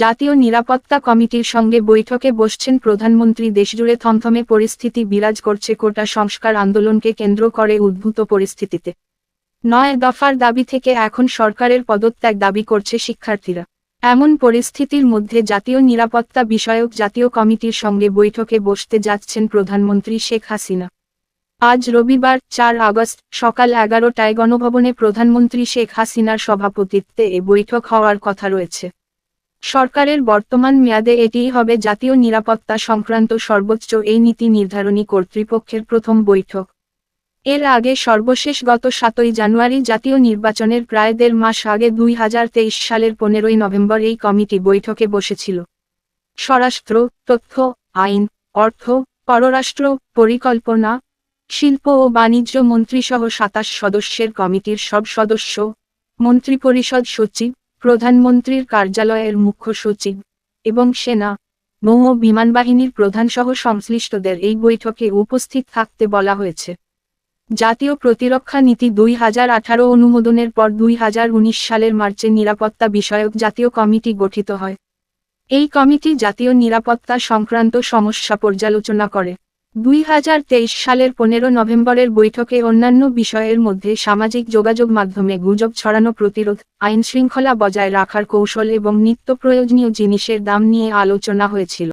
জাতীয় নিরাপত্তা কমিটির সঙ্গে বৈঠকে বসছেন প্রধানমন্ত্রী দেশজুড়ে থমথমে পরিস্থিতি বিরাজ করছে কোটা সংস্কার আন্দোলনকে কেন্দ্র করে উদ্ভূত পরিস্থিতিতে। নয় দফার দাবি থেকে এখন সরকারের পদত্যাগ দাবি করছে শিক্ষার্থীরা। এমন পরিস্থিতির মধ্যে জাতীয় নিরাপত্তা বিষয়ক জাতীয় কমিটির সঙ্গে বৈঠকে বসতে যাচ্ছেন প্রধানমন্ত্রী শেখ হাসিনা। আজ রবিবার, চার আগস্ট, সকাল এগারোটায় গণভবনে প্রধানমন্ত্রী শেখ হাসিনার সভাপতিত্বে এ বৈঠক হওয়ার কথা রয়েছে। সরকারের বর্তমান মেয়াদে এটিই হবে জাতীয় নিরাপত্তা সংক্রান্ত সর্বোচ্চ এই নীতি নির্ধারণী কর্তৃপক্ষের প্রথম বৈঠক। এর আগে সর্বশেষ গত সাতই জানুয়ারি জাতীয় নির্বাচনের প্রায় দেড় মাস আগে দুই হাজার তেইশ সালের পনেরোই নভেম্বর এই কমিটি বৈঠকে বসেছিল। স্বরাষ্ট্র, তথ্য, আইন, অর্থ, পররাষ্ট্র, পরিকল্পনা, শিল্প ও বাণিজ্য মন্ত্রীসহ সাতাশ সদস্যের কমিটির সব সদস্য, মন্ত্রিপরিষদ সচিব, প্রধানমন্ত্রীর কার্যালয়ের মুখ্য সচিব এবং সেনা, নৌ বিমানবাহিনীর প্রধানসহ সংশ্লিষ্টদের এই বৈঠকে উপস্থিত থাকতে বলা হয়েছে। জাতীয় প্রতিরক্ষা নীতি দুই হাজার আঠারো অনুমোদনের পর দুই হাজার উনিশ সালের মার্চে নিরাপত্তা বিষয়ক জাতীয় কমিটি গঠিত হয়। এই কমিটি জাতীয় নিরাপত্তা সংক্রান্ত সমস্যা পর্যালোচনা করে। দুই হাজার তেইশ সালের পনেরো নভেম্বরের বৈঠকে অন্যান্য বিষয়ের মধ্যে সামাজিক যোগাযোগ মাধ্যমে গুজব ছড়ানো প্রতিরোধ আইন শৃঙ্খলা বজায় রাখার কৌশল এবং নিত্য প্রয়োজনীয় জিনিসের দাম নিয়ে আলোচনা হয়েছিল।